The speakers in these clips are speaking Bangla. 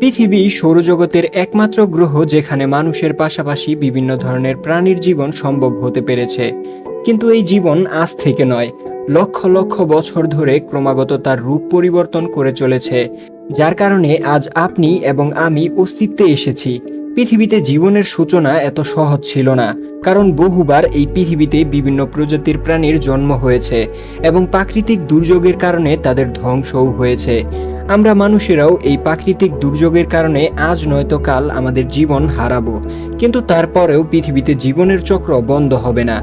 পৃথিবী সৌরজগতের একমাত্র গ্রহ যেখানে মানুষের পাশাপাশি বিভিন্ন ধরনের প্রাণীর জীবন সম্ভব হতে পেরেছে। কিন্তু এই জীবন আজ থেকে নয়, লক্ষ লক্ষ বছর ধরে ক্রমাগত তার রূপ পরিবর্তন করে চলেছে। যার কারণে আজ আপনি এবং আমি অস্তিত্বে এসেছি। পৃথিবীতে জীবনের সূচনা এত সহজ ছিল না, কারণ বহুবার এই পৃথিবীতে বিভিন্ন প্রজাতির প্রাণীর জন্ম হয়েছে এবং প্রাকৃতিক দুর্যোগের কারণে তাদের ধ্বংসও হয়েছে। আমরা মানুষেরাও এই প্রাকৃতিক দুর্যোগের কারণে আজ নয়তো কাল আমাদের জীবন হারাবো। কিন্তু তারপরেও পৃথিবীতে জীবনের চক্র বন্ধ হবে না।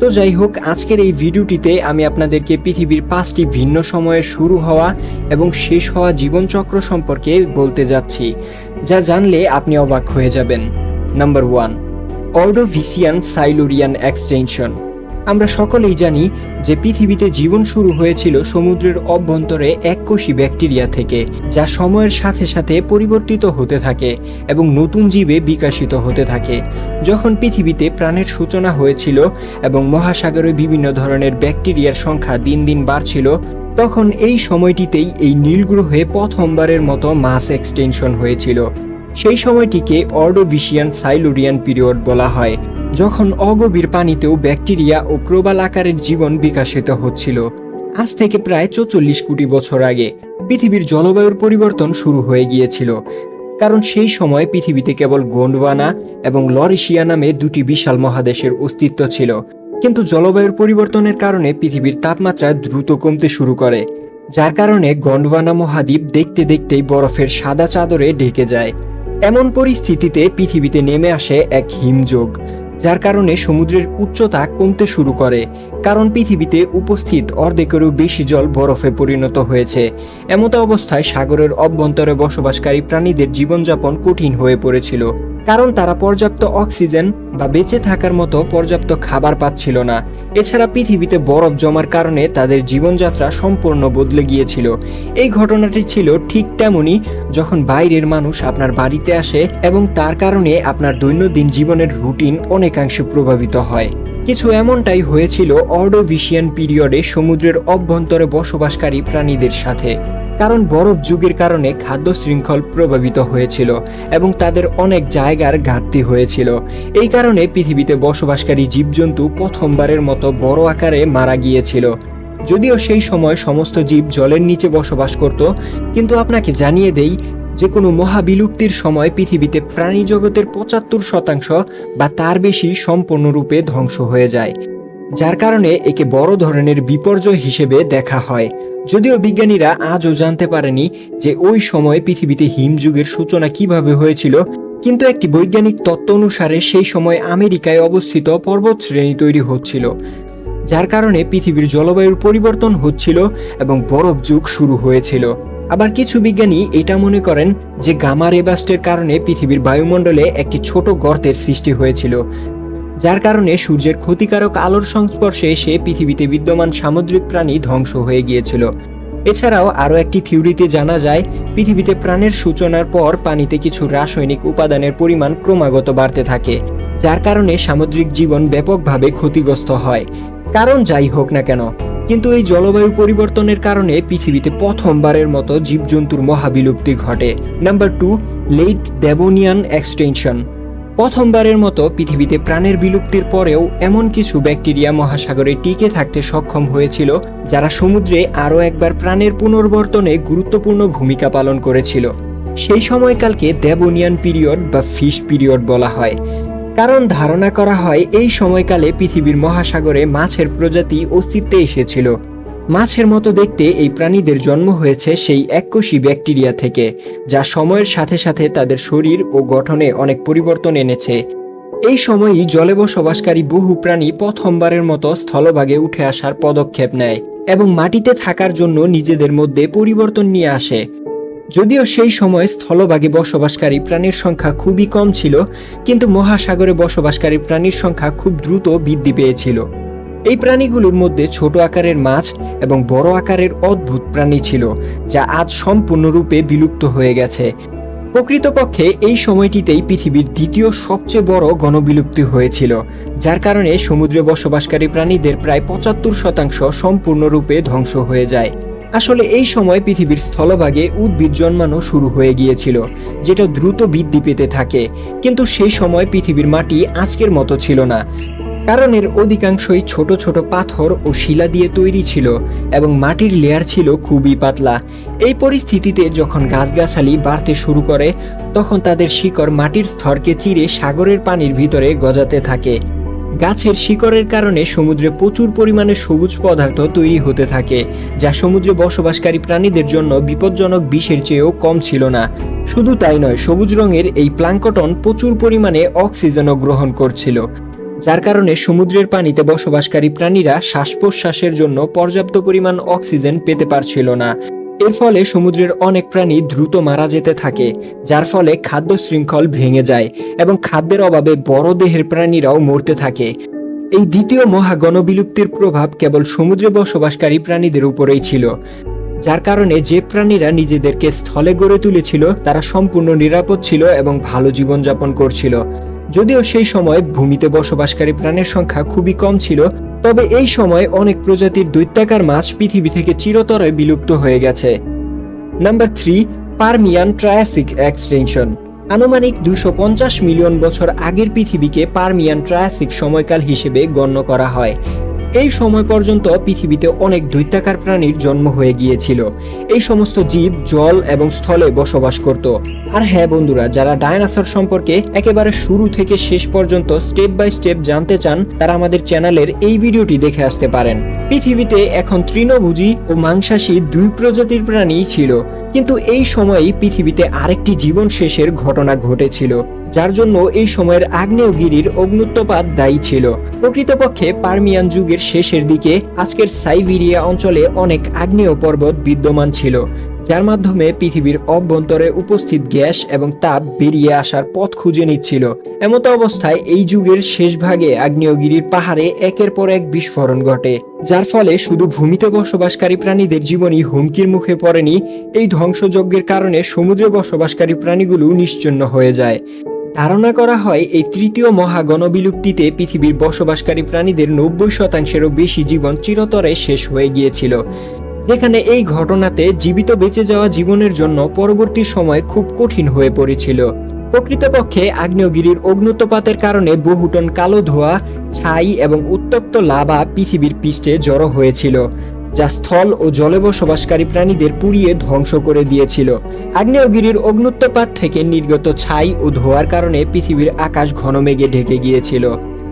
তো যাই হোক, আজকের এই ভিডিওটিতে আমি আপনাদেরকে পৃথিবীর পাঁচটি ভিন্ন সময়ে শুরু হওয়া এবং শেষ হওয়া জীবনচক্র সম্পর্কে বলতে যাচ্ছি, যা জানলে আপনি অবাক হয়ে যাবেন। Number one, Ordovician Silurian extension. আমরা সকলেই জানি যে পৃথিবীতে জীবন শুরু হয়েছিল সমুদ্রের অভ্যন্তরে এককোষী ব্যাকটেরিয়া থেকে, যা সময়ের সাথে সাথে পরিবর্তিত হতে থাকে এবং নতুন জীবে বিকাশিত হতে থাকে। যখন পৃথিবীতে প্রাণের সূচনা হয়েছিল এবং মহাসাগরে বিভিন্ন ধরনের ব্যাকটেরিয়ার সংখ্যা দিন দিন বাড়ছিল, তখন এই সময়টিতেই এই নীলগ্রহে প্রথমবারের মতো মাস এক্সটেনশন হয়েছিল। সেই সময়টিকে অর্ডোভিশিয়ান সাইলোরিয়ান পিরিয়ড বলা হয়। যখন অগভীর পানিতেও ব্যাকটেরিয়া ও প্রবাল আকারের জীবন বিকাশিত হচ্ছিল। আজ থেকে প্রায় চৌচল্লিশ কোটি বছর আগে পৃথিবীর জলবায়ুর পরিবর্তন শুরু হয়ে গিয়েছিল। কারণ সেই সময় পৃথিবীতে কেবল গোন্ডওয়ানা এবং লরিশিয়া নামে দুটি বিশাল মহাদেশের অস্তিত্ব ছিল। কিন্তু জলবায়ুর পরিবর্তনের কারণে পৃথিবীর তাপমাত্রা দ্রুত কমতে শুরু করে, যার কারণে গন্ডওয়ানা মহাদ্বীপ দেখতে দেখতেই বরফের সাদা চাদরে ঢেকে যায়। এমন পরিস্থিতিতে পৃথিবীতে নেমে আসে এক হিমযোগ। যার কারণে সমুদ্রের উচ্চতা কমতে শুরু করে। কারণ পৃথিবীতে উপস্থিত অর্ধেকেরও বেশি জল বরফে পরিণত হয়েছে। এমতো অবস্থায় সাগরের অভ্যন্তরে বসবাসকারী প্রাণীদের জীবনযাপন কঠিন হয়ে পড়েছিল, কারণ তারা পর্যাপ্ত অক্সিজেন বা বেঁচে থাকার মতো পর্যাপ্ত খাবার পাচ্ছিল না। এছাড়া পৃথিবীতে বরফ জমার কারণে তাদের জীবনযাত্রা সম্পূর্ণ বদলে গিয়েছিল। এই ঘটনাটি ছিল ঠিক তেমনই যখন বাইরের মানুষ আপনার বাড়িতে আসে এবং তার কারণে আপনার দৈনন্দিন জীবনের রুটিন অনেকাংশে প্রভাবিত হয়। কিছু এমনটাই হয়েছিল অর্ডোভিশিয়ান পিরিয়ডে সমুদ্রের অভ্যন্তরে বসবাসকারী প্রাণীদের সাথে, কারণ বরফ যুগের কারণে খাদ্য শৃঙ্খল প্রভাবিত হয়েছিল এবং তাদের অনেক জায়গার ঘাটতি হয়েছিল। এই কারণে পৃথিবীতে বসবাসকারী জীবজন্তু প্রথমবারের মতো বড় আকারে মারা গিয়েছিল। যদিও সেই সময় সমস্ত জীব জলের নিচে বসবাস করত, কিন্তু আপনাকে জানিয়ে দেই যে কোনো মহাবিলুপ্তির সময় পৃথিবীতে প্রাণী জগতের পঁচাত্তর শতাংশ বা তার বেশি সম্পূর্ণরূপে ধ্বংস হয়ে যায়, যার কারণে একে বড় ধরনের বিপর্যয় হিসেবে দেখা হয়। যদিও বিজ্ঞানীরা আজও জানতে পারেনি যে ওই সময় পৃথিবীতে হিমযুগের সূচনা কীভাবে হয়েছিল, কিন্তু একটি বৈজ্ঞানিক তত্ত্ব অনুসারে সেই সময় আমেরিকায় অবস্থিত পর্বত শ্রেণি তৈরি হচ্ছিল, যার কারণে পৃথিবীর জলবায়ুর পরিবর্তন হচ্ছিল এবং বরফ যুগ শুরু হয়েছিল। আবার কিছু বিজ্ঞানী এটা মনে করেন যে গামা রেবাস্টের কারণে পৃথিবীর বায়ুমণ্ডলে একটি ছোট গর্তের সৃষ্টি হয়েছিল, যার কারণে সূর্যের ক্ষতিকারক আলোর সংস্পর্শে এসে পৃথিবীতে বিদ্যমান সামুদ্রিক প্রাণী ধ্বংস হয়ে গিয়েছিল। এছাড়াও আরও একটি থিওরিতে জানা যায়, পৃথিবীতে প্রাণের সূচনার পর পানিতে কিছু রাসায়নিক উপাদানের পরিমাণ ক্রমাগত বাড়তে থাকে, যার কারণে সামুদ্রিক জীবন ব্যাপকভাবে ক্ষতিগ্রস্ত হয়। কারণ যাই হোক না কেন কিন্তু এই জলবায়ু পরিবর্তনের কারণে পৃথিবীতে প্রথমবারের মতো জীবজন্তুর মহাবিলুপ্তি ঘটে। Number two late Devonian extension প্রথমবারের মতো পৃথিবীতে প্রাণের বিলুপ্তির পরেও এমন কিছু ব্যাকটেরিয়া মহাসাগরে টিকে থাকতে সক্ষম হয়েছিল, যারা সমুদ্রে আরও একবার প্রাণের পুনর্বর্তনে গুরুত্বপূর্ণ ভূমিকা পালন করেছিল। সেই সময়কালকে দেবনিয়ান পিরিয়ড বা ফিশ পিরিয়ড বলা হয়। কারণ ধারণা করা হয় এই সময়কালে পৃথিবীর মহাসাগরে মাছের প্রজাতি অস্তিত্বে এসেছিল। মাছের মতো দেখতে এই প্রাণীদের জন্ম হয়েছে সেই এককোষী ব্যাকটেরিয়া থেকে, যা সময়ের সাথে সাথে তাদের শরীর ও গঠনে অনেক পরিবর্তন এনেছে। এই সময়ই জলে বসবাসকারী বহু প্রাণী প্রথমবারের মতো স্থলভাগে উঠে আসার পদক্ষেপ নেয় এবং মাটিতে থাকার জন্য নিজেদের মধ্যে পরিবর্তন নিয়ে আসে। যদিও সেই সময় স্থলভাগে বসবাসকারী প্রাণীর সংখ্যা খুবই কম ছিল, কিন্তু মহাসাগরে বসবাসকারী প্রাণীর সংখ্যা খুব দ্রুত বৃদ্ধি পেয়েছিল। এই প্রাণীগুলোর মধ্যে ছোট আকারের মাছ এবং বড় আকারের অদ্ভুত প্রাণী ছিল, যা আজ সম্পূর্ণরূপে বিলুপ্ত হয়ে গেছে। প্রকৃতপক্ষে এই সময়টিতেই পৃথিবীর দ্বিতীয় সবচেয়ে বড় গণবিলুপ্তি হয়েছিল, যার কারণে সমুদ্রে বসবাসকারী প্রাণীদের প্রায় পঁচাত্তর শতাংশ সম্পূর্ণরূপে ধ্বংস হয়ে যায়। আসলে এই সময় পৃথিবীর স্থলভাগে উদ্ভিদ জন্মানো শুরু হয়ে গিয়েছিল, যেটা দ্রুত বৃদ্ধি পেতে থাকে। কিন্তু সেই সময় পৃথিবীর মাটি আজকের মতো ছিল না। কারণ এর অধিকাংশই ছোট ছোট পাথর ও শিলা দিয়ে তৈরি ছিল এবং মাটির লেয়ার ছিল খুবই পাতলা। এই পরিস্থিতিতে যখন গাছগাছালি বাড়তে শুরু করে, তখন তাদের শিকড় মাটির স্তরকে চিরে সাগরের পানির ভিতরে গজাতে থাকে। গাছের শিকড়ের কারণে সমুদ্রে প্রচুর পরিমাণে সবুজ পদার্থ তৈরি হতে থাকে, যা সমুদ্রে বসবাসকারী প্রাণীদের জন্য বিপজ্জনক বিষের চেয়েও কম ছিল না। শুধু তাই নয়, সবুজ রঙের এই প্লাঙ্কটন প্রচুর পরিমাণে অক্সিজেনও গ্রহণ করছিল, যার কারণে সমুদ্রের পানিতে বসবাসকারী প্রাণীরা শ্বাস প্রশ্বাসের জন্য পর্যাপ্ত পরিমাণ অক্সিজেন পেতে পারছিল না। এর ফলে সমুদ্রের অনেক প্রাণী দ্রুত মারা যেতে থাকে, যার ফলে খাদ্য শৃঙ্খল ভেঙে যায় এবং খাদ্যের অভাবে বড় দেহের প্রাণীরাও মরতে থাকে। এই দ্বিতীয় মহাগণবিলুপ্তির প্রভাব কেবল সমুদ্রে বসবাসকারী প্রাণীদের উপরেই ছিল, যার কারণে যে প্রাণীরা নিজেদেরকে স্থলে গড়ে তুলেছিল, তারা সম্পূর্ণ নিরাপদ ছিল এবং ভালো জীবনযাপন করছিল। যদিও সেই সময় ভূমিতে বসবাসকারী প্রাণীর সংখ্যা খুবই কম ছিল তবে এই সময় অনেক প্রজাতির দৈত্যাকার মাছ পৃথিবী থেকে চিরতরে বিলুপ্ত হয়ে গেছে। Number three Permian Triassic extension আনুমানিক দুশো মিলিয়ন বছর আগের পৃথিবীকে পারমিয়ান ট্রায়াসিক সময়কাল হিসেবে গণ্য করা হয়। এই সময় পর্যন্ত পৃথিবীতে অনেক দৈত্যাকার প্রাণীর জন্ম হয়ে গিয়েছিল। এই সমস্ত জীব, জল এবং স্থলে বসবাস করত। আর হ্যাঁ বন্ধুরা, যারা ডায়নাসর সম্পর্কে একেবারে শুরু থেকে শেষ পর্যন্ত স্টেপ বাই স্টেপ জানতে চান, তারা আমাদের চ্যানেলের এই ভিডিওটি দেখে আসতে পারেন। পৃথিবীতে এখন তৃণভোজী ও মাংসাশী দুই প্রজাতির প্রাণী ছিল। কিন্তু এই সময়েই পৃথিবীতে আরেকটি জীবন শেষের ঘটনা ঘটেছিল। যার জন্য এই সময়ের আগ্নেয়গিরির অগ্নুত্তপাত দায়ী ছিল। প্রকৃতপক্ষে পার্মিয়ান যুগের শেষের দিকে আজকের সাইবেরিয়া অঞ্চলে অনেক আগ্নেয় পর্বত বিদ্যমান ছিল, যার মাধ্যমে পৃথিবীর অভ্যন্তরে উপস্থিত গ্যাস এবং তাপ বেরিয়ে আসার পথ খুঁজে নিচ্ছিল। এমতো অবস্থায় এই যুগের শেষ ভাগে আগ্নেয়গিরির পাহাড়ে একের পর এক বিস্ফোরণ ঘটে, যার ফলে শুধু ভূমিতে বসবাসকারী প্রাণীদের জীবনই হুমকির মুখে পড়েনি, এই ধ্বংসযজ্ঞের কারণে সমুদ্রে বসবাসকারী প্রাণীগুলো নিশ্চন্ন হয়ে যায়। ধারণা করা হয়, এই তৃতীয় মহাগণবিলুপ্তিতে পৃথিবীর বসবাসকারী প্রাণীদের নব্বই শতাংশেরও বেশি জীবন চিরতরে শেষ হয়ে গিয়েছিল। যেখানে এই ঘটনাতে জীবিত বেঁচে যাওয়া জীবনের জন্য পরবর্তী সময় খুব কঠিন হয়ে পড়েছিল। প্রকৃতপক্ষে আগ্নেয়গিরির অগ্নুত্তপাতের কারণে বহু টন কালো ধোঁয়া, ছাই এবং উত্তপ্ত লাভা পৃথিবীর পৃষ্ঠে জড়ো হয়েছিল। যা স্থল ও জলে বসবাসকারী প্রাণীদের পুড়িয়ে ধ্বংস করে দিয়েছিল। আগ্নেয়গিরির অগ্নুত্তপাত থেকে নির্গত ছাই ও ধোয়ার কারণে পৃথিবীর আকাশ ঘন মেঘে ঢেকে গিয়েছিল,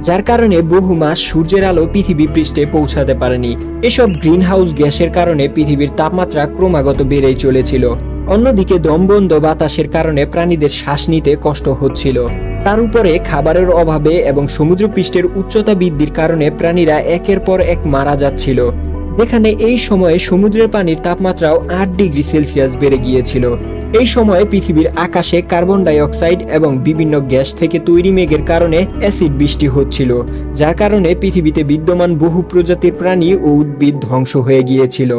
যার কারণে বহু মাস সূর্যের আলো পৃথিবী পৃষ্ঠে পৌঁছাতে পারেনি। এসব গ্রিনহাউস গ্যাসের কারণে পৃথিবীর তাপমাত্রা ক্রমাগত বেড়েই চলেছিল। অন্যদিকে দমবন্ধ বাতাসের কারণে প্রাণীদের শ্বাস নিতে কষ্ট হচ্ছিল। তার উপরে খাবারের অভাবে এবং সমুদ্রপৃষ্ঠের উচ্চতা বৃদ্ধির কারণে প্রাণীরা একের পর এক মারা যাচ্ছিল। যেখানে এই সময়ে সমুদ্রের পানির তাপমাত্রাও আট ডিগ্রি সেলসিয়াস বেড়ে গিয়েছিল। এই সময়ে পৃথিবীর আকাশে কার্বন ডাই অক্সাইড এবং বিভিন্ন গ্যাস থেকে তৈরি মেঘের কারণে অ্যাসিড বৃষ্টি হচ্ছিল, যার কারণে পৃথিবীতে বিদ্যমান বহু প্রজাতির প্রাণী ও উদ্ভিদ ধ্বংস হয়ে গিয়েছিল।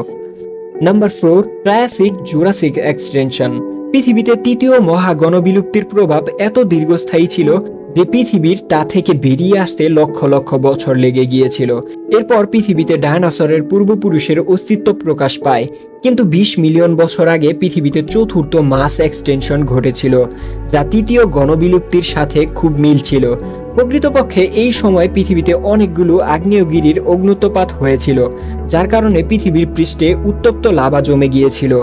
Number four Triassic Jurassic extension. পৃথিবীতে তৃতীয় মহাগণবিলুপ্তির প্রভাব এত দীর্ঘস্থায়ী ছিল যে পৃথিবীর তা থেকে বেরিয়ে আসতে লক্ষ লক্ষ বছর লেগে গিয়েছিল। এরপর পৃথিবীতে ডায়নাসরের পূর্বপুরুষের অস্তিত্ব প্রকাশ পায়। কিন্তু বিশ মিলিয়ন বছর আগে পৃথিবীতে চতুর্থ মাস এক্সটেনশন ঘটেছিল, যা তৃতীয় গণবিলুপ্তির সাথে খুব মিল ছিল। প্রকৃতপক্ষে এই সময় পৃথিবীতে অনেকগুলো আগ্নেয়গিরির অগ্নুত্তপাত হয়েছিল, যার কারণে পৃথিবীর পৃষ্ঠে উত্তপ্ত লাভা জমে গিয়েছিল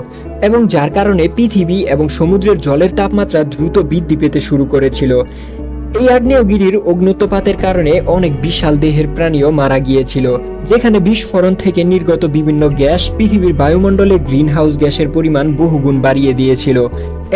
এবং যার কারণে পৃথিবী এবং সমুদ্রের জলের তাপমাত্রা দ্রুত বৃদ্ধি পেতে শুরু করেছিল। এই আগ্নেয়গিরির অগ্নুত্তপাতের কারণে অনেক বিশাল দেহের প্রাণীও মারা গিয়েছিল, যেখানে বিস্ফোরণ থেকে নির্গত বিভিন্ন গ্যাস পৃথিবীর বায়ুমণ্ডলে গ্রিনহাউস গ্যাসের পরিমাণ বহুগুণ বাড়িয়ে দিয়েছিল।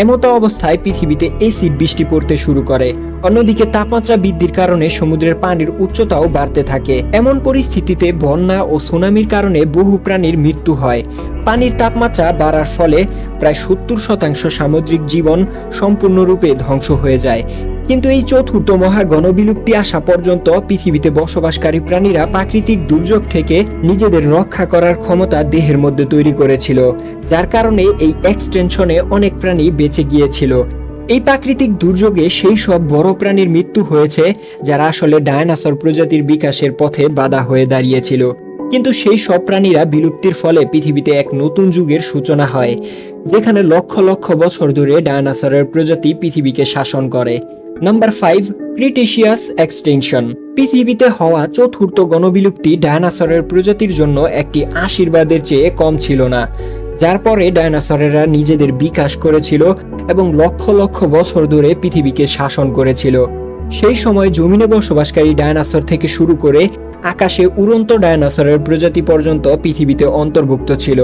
এমতো অবস্থায় পৃথিবীতে এসিড বৃষ্টি পড়তে শুরু করে। অন্যদিকে তাপমাত্রা বৃদ্ধির কারণে সমুদ্রের পানির উচ্চতাও বাড়তে থাকে। এমন পরিস্থিতিতে বন্যা ও সুনামির কারণে বহু প্রাণীর মৃত্যু হয়। পানির তাপমাত্রা বাড়ার ফলে প্রায় সত্তর শতাংশ সামুদ্রিক জীবন সম্পূর্ণরূপে ধ্বংস হয়ে যায়। কিন্তু এই চতুর্থ মহা গণবিলুপ্তি আসা পর্যন্ত পৃথিবীতে বসবাসকারী প্রাণীরা প্রাকৃতিক দুর্যোগ থেকে নিজেদের রক্ষা করার ক্ষমতা দেহের মধ্যে তৈরি করেছিল, যার কারণে এই এক্সটেনশনে অনেক প্রাণী বেঁচে গিয়েছিল। এই প্রাকৃতিক দুর্যোগে সেই সব বড় প্রাণীর মৃত্যু হয়েছে, যারা আসলে ডায়নাসর প্রজাতির বিকাশের পথে বাধা হয়ে দাঁড়িয়েছিল। কিন্তু সেই সব প্রাণীরা বিলুপ্তির ফলে পৃথিবীতে এক নতুন যুগের সূচনা হয়, যেখানে লক্ষ লক্ষ বছর ধরে ডায়নাসরের প্রজাতি পৃথিবীকে শাসন করে। নাম্বার ফাইভ ক্রিটেশিয়াস এক্সটেনশন পৃথিবীতে হওয়া চতুর্থ গণবিলুপ্তি ডায়নাসরের প্রজাতির জন্য একটি আশীর্বাদের চেয়ে কম ছিল না। যার পরে ডায়নাসরেরা নিজেদের বিকাশ করেছিল এবং লক্ষ লক্ষ বছর ধরে পৃথিবীকে শাসন করেছিল। সেই সময় জমিনে বসবাসকারী ডায়নাসর থেকে শুরু করে আকাশে উড়ন্ত ডায়নাসরের প্রজাতি পর্যন্ত পৃথিবীতে অন্তর্ভুক্ত ছিল।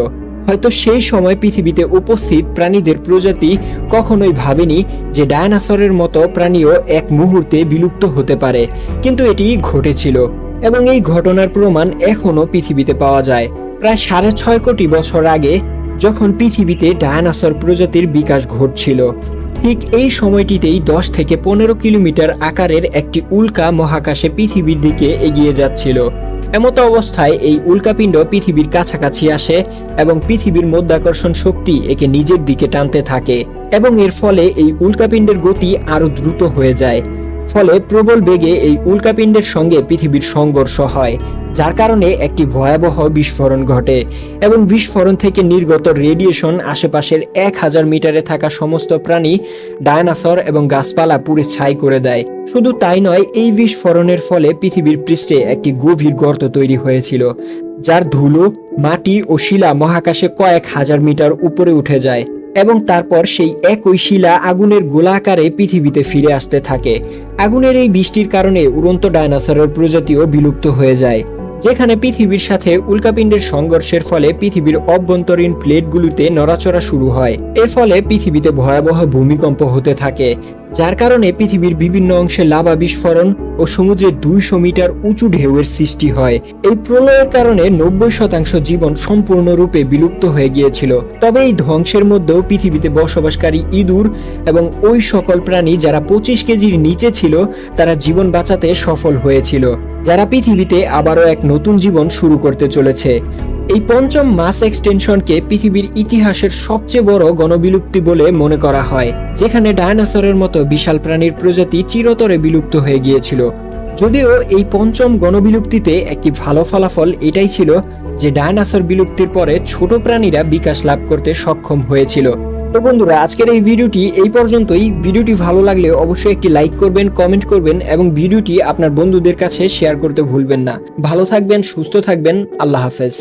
হয়তো সেই সময় পৃথিবীতে উপস্থিত প্রাণীদের প্রজাতি কখনোই ভাবেনি যে ডায়নাসরের মতো প্রাণীও এক মুহূর্তে বিলুপ্ত হতে পারে। কিন্তু এটি ঘটেছিল এবং এই ঘটনার প্রমাণ এখনও পৃথিবীতে পাওয়া যায়। প্রায় সাড়ে ছয় কোটি বছর আগে যখন পৃথিবীতে ডায়নাসর প্রজাতির বিকাশ ঘটছিল, ঠিক এই সময়টিতেই দশ থেকে পনেরো কিলোমিটার আকারের একটি উল্কা মহাকাশে পৃথিবীর দিকে এগিয়ে যাচ্ছিল। এমতো অবস্থায় এই উল্কাপিণ্ড পৃথিবীর কাছাকাছি আসে এবং পৃথিবীর মধ্যাকর্ষণ শক্তি একে নিজের দিকে টানতে থাকে এবং এর ফলে এই উল্কাপিণ্ডের গতি আরও দ্রুত হয়ে যায়। ফলে প্রবল বেগে এই উল্কাপিণ্ডের সঙ্গে পৃথিবীর সংঘর্ষ হয়, যার কারণে একটি ভয়াবহ বিস্ফোরণ ঘটে এবং বিস্ফোরণ থেকে নির্গত রেডিয়েশন আশেপাশের এক হাজার মিটারে থাকা সমস্ত প্রাণী, ডায়নাসর এবং গাছপালা পুড়ে ছাই করে দেয়। শুধু তাই নয়, এই বিস্ফোরণের ফলে পৃথিবীর পৃষ্ঠে একটি গভীর গর্ত তৈরি হয়েছিল, যার ধুলো, মাটি ও শিলা মহাকাশে কয়েক হাজার মিটার উপরে উঠে যায়। এবং তারপর সেই একই শিলা আগুনের গোলাকারে পৃথিবীতে ফিরে আসতে থাকে। আগুনের এই বৃষ্টির কারণে উড়ন্ত ডায়নাসরের প্রজাতিও বিলুপ্ত হয়ে যায়, যেখানে পৃথিবীর সাথে উল্কাপিণ্ডের সংঘর্ষের ফলে পৃথিবীর অভ্যন্তরীণ প্লেটগুলিতে নড়াচড়া শুরু হয়। এর ফলে পৃথিবীতে ভয়াবহ ভূমিকম্প হতে থাকে যার কারণে পৃথিবীর বিভিন্ন অংশে লাভা বিস্ফোরণ ও সমুদ্রে দুইশো মিটার উঁচু ঢেউয়ের সৃষ্টি হয়। এই প্রলয়ের কারণে নব্বই শতাংশ জীবন সম্পূর্ণরূপে বিলুপ্ত হয়ে গিয়েছিল। তবে এই ধ্বংসের মধ্যেও পৃথিবীতে বসবাসকারী ইঁদুর এবং ওই সকল প্রাণী যারা পঁচিশ কেজির নিচে ছিল, তারা জীবন বাঁচাতে সফল হয়েছিল। যারা পৃথিবীতে আবারও এক নতুন জীবন শুরু করতে চলেছে। এই পঞ্চম মাস এক্সটেনশনকে পৃথিবীর ইতিহাসের সবচেয়ে বড় গণবিলুপ্তি বলে মনে করা হয়, যেখানে ডায়নাসরের মতো বিশাল প্রাণীর প্রজাতি চিরতরে বিলুপ্ত হয়ে গিয়েছিল। যদিও এই পঞ্চম গণবিলুপ্তিতে একটি ভালো ফলাফল এটাই ছিল যে ডায়নাসর বিলুপ্তির পরে ছোট প্রাণীরা বিকাশ লাভ করতে সক্ষম হয়েছিল। তো বন্ধুরা, আজকের এই ভিডিওটি এই পর্যন্তই। ভিডিওটি ভালো লাগলে অবশ্যই একটি লাইক করবেন, কমেন্ট করবেন এবং ভিডিওটি আপনার বন্ধুদের কাছে শেয়ার করতে ভুলবেন না। ভালো থাকবেন, সুস্থ থাকবেন, আল্লাহ হাফেজ।